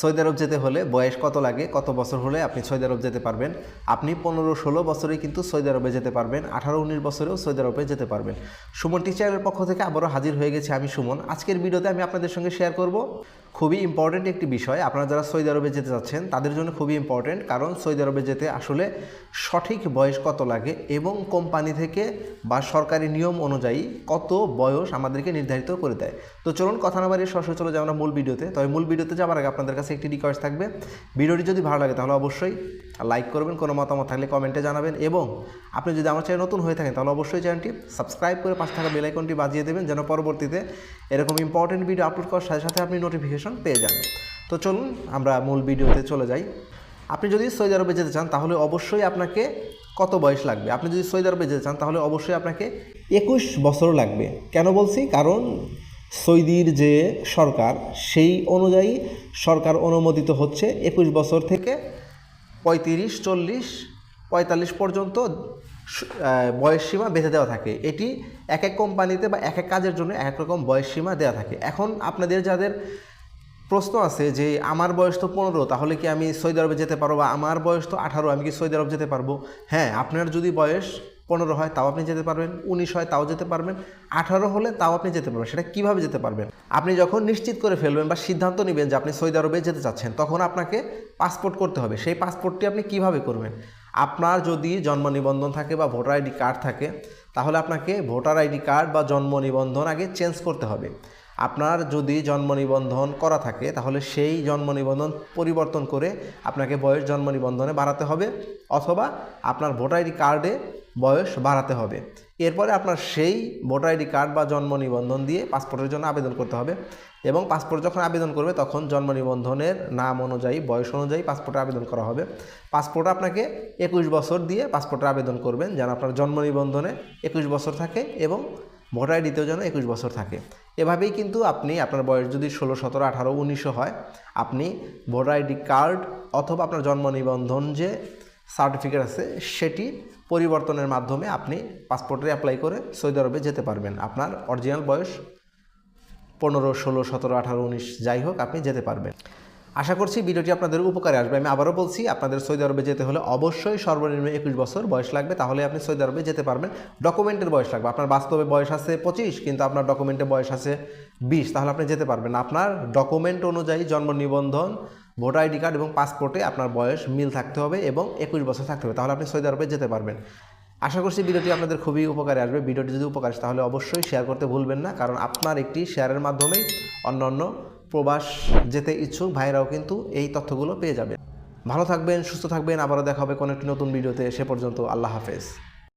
Saudi আরব যেতে হলে বয়স কত লাগে, কত বছর হলে আপনি সৌদি আরব যেতে পারবেন? আপনি পনেরো, ষোলো বছরে কিন্তু সৌদি আরবে যেতে পারবেন, আঠারো, উনিশ বছরেও সৌদি আরবে যেতে পারবেন। সুমন টিচারের পক্ষ থেকে আবারও হাজির হয়ে গেছে আমি সুমন। আজকের ভিডিওতে আমি আপনাদের সঙ্গে শেয়ার করব। খুবই ইম্পর্টেন্ট একটি বিষয়। আপনারা যারা সৌদি আরবে যেতে যাচ্ছেন, তাদের জন্য খুবই ইম্পর্টেন্ট কারণ সৌদি আরবে যেতে আসলে সঠিক বয়স কত লাগে এবং কোম্পানি থেকে বা সরকারি নিয়ম অনুযায়ী কত বয়স আমাদেরকে নির্ধারিত করে দেয়। তো চলুন কথা না বাড়িয়ে সরাসরি চলে যাই আমরা মূল ভিডিওতে। তবে মূল ভিডিওতে যাওয়ার আগে আপনাদের কাছে একটি রিকোয়েস্ট থাকবে। ভিডিওটি যদি ভালো লাগে তাহলে অবশ্যই লাইক করবেন, কোনো মতামত থাকলে কমেন্টে জানাবেন এবং আপনি যদি আমার চ্যানেল নতুন হয়ে থাকেন তাহলে অবশ্যই চ্যানেলটি সাবস্ক্রাইব করে পাশে থাকা বেল আইকনটি বাজিয়ে দেবেন যেন পরবর্তীতে এরকম ইম্পর্টেন্ট ভিডিও আপলোড করার সাথে সাথে আপনি নোটিফিকেশন পেয়ে যান তো চলুন আমরা মূল ভিডিওতে চলে যাই। আপনি যদি সৌদি আরবে যেতে চান তাহলে অবশ্যই আপনাকে কত বয়স লাগবে? আপনি যদি সৌদি আরবে যেতে চান তাহলে অবশ্যই আপনাকে একুশ বছর লাগবে। কেন বলছি? কারণ সৌদির যে সরকার সেই অনুযায়ী সরকার অনুমোদিত হচ্ছে একুশ বছর থেকে পঁয়ত্রিশ চল্লিশ পঁয়তাল্লিশ পর্যন্ত স- আহ, বয়স সীমা বেঁধে দেওয়া থাকে। এটি এক এক কোম্পানিতে বা এক এক কাজের জন্য এক এক রকম বয়স সীমা দেওয়া থাকে। এখন আপনাদের যাদের প্রশ্ন আছে যে, আমার বয়স তো পনেরো, তাহলে কি আমি সৌদি আরবে যেতে পারব? বা, আমার বয়স তো আঠারো, আমি কি সৌদি আরব যেতে পারব? হ্যাঁ আপনার যদি বয়স পনেরো হয়, তাও আপনি যেতে পারবেন। উনিশ হয়, তাও যেতে পারবেন। আঠারো হলে তাও আপনি যেতে পারবেন। সেটা কীভাবে যেতে পারবেন? আপনি যখন নিশ্চিত করে ফেলবেন বা সিদ্ধান্ত নেবেন যে, আপনি সৌদি আরবে যেতে চাচ্ছেন, তখন আপনাকে পাসপোর্ট করতে হবে। সেই পাসপোর্টটি আপনি কীভাবে করবেন? আপনার যদি জন্ম নিবন্ধন থাকে বা ভোটার আইডি কার্ড থাকে, তাহলে আপনাকে ভোটার আইডি কার্ড বা জন্ম নিবন্ধন আগে চেঞ্জ করতে হবে। আপনার যদি জন্ম নিবন্ধন করা থাকে, তাহলে সেই জন্ম নিবন্ধন পরিবর্তন করে আপনাকে বয়স জন্ম নিবন্ধনে বাড়াতে হবে, অথবা আপনার ভোটার আইডি কার্ডে বয়স বাড়াতে হবে। এরপরে আপনার সেই ভোটার আইডি কার্ড বা জন্ম নিবন্ধন দিয়ে পাসপোর্টের জন্য আবেদন করতে হবে, এবং পাসপোর্ট যখন আবেদন করবে, তখন জন্ম নিবন্ধনের নাম অনুযায়ী, বয়স অনুযায়ী পাসপোর্টে আবেদন করা হবে। পাসপোর্ট আপনাকে একুশ বছর দিয়ে পাসপোর্টে আবেদন করবেন, যেন আপনার জন্ম নিবন্ধনে একুশ বছর থাকে, এবং ভোটার আইডিতেও যেন একুশ বছর থাকে। এভাবেই কিন্তু আপনি আপনার বয়স যদি ষোলো, সতেরো, আঠারো উনিশশো হয়, আপনি ভোটার আইডি কার্ড অথবা আপনার জন্ম নিবন্ধন যে সার্টিফিকেট আছে, সেটি পরিবর্তনের মাধ্যমে আপনি পাসপোর্টে অ্যাপ্লাই করে সৌদি আরবে যেতে পারবেন। আপনার অরিজিনাল বয়স পনেরো, ষোলো, সতেরো, আঠারো, উনিশ, যাই হোক, আপনি যেতে পারবেন। আশা করছি ভিডিওটি আপনাদের উপকারে আসবে। আমি আবারও বলছি, আপনাদের সৌদি আরবে যেতে হলে অবশ্যই সর্বনিম্ন একুশ বছর বয়স লাগবে। তাহলে আপনি সৌদি আরবে যেতে পারবেন। ডকুমেন্টের বয়স লাগবে। আপনার বাস্তবে বয়স আছে পঁচিশ, কিন্তু আপনার ডকুমেন্টে বয়স আছে বিশ। তাহলে আপনি যেতে পারবেন। আপনার ডকুমেন্ট অনুযায়ী জন্ম নিবন্ধন, ভোটার আইডি কার্ড এবং পাসপোর্টে আপনার বয়স মিল থাকতে হবে এবং একুশ বছর থাকতে হবে। তাহলে আপনি সৌদি আরবে যেতে পারবেন। আশা করছি ভিডিওটি আপনাদের খুবই উপকারে আসবে। ভিডিওটি যদি উপকার তাহলে অবশ্যই শেয়ার করতে ভুলবেন না। কারণ আপনার একটি শেয়ারের মাধ্যমেই অন্যান্য প্রবাস যেতে ইচ্ছুক ভাইরাও কিন্তু এই তথ্যগুলো পেয়ে যাবে ভালো থাকবেন, সুস্থ থাকবেন। আবারও দেখা হবে কোনো একটি নতুন ভিডিওতে। সে পর্যন্ত আল্লাহ হাফেজ।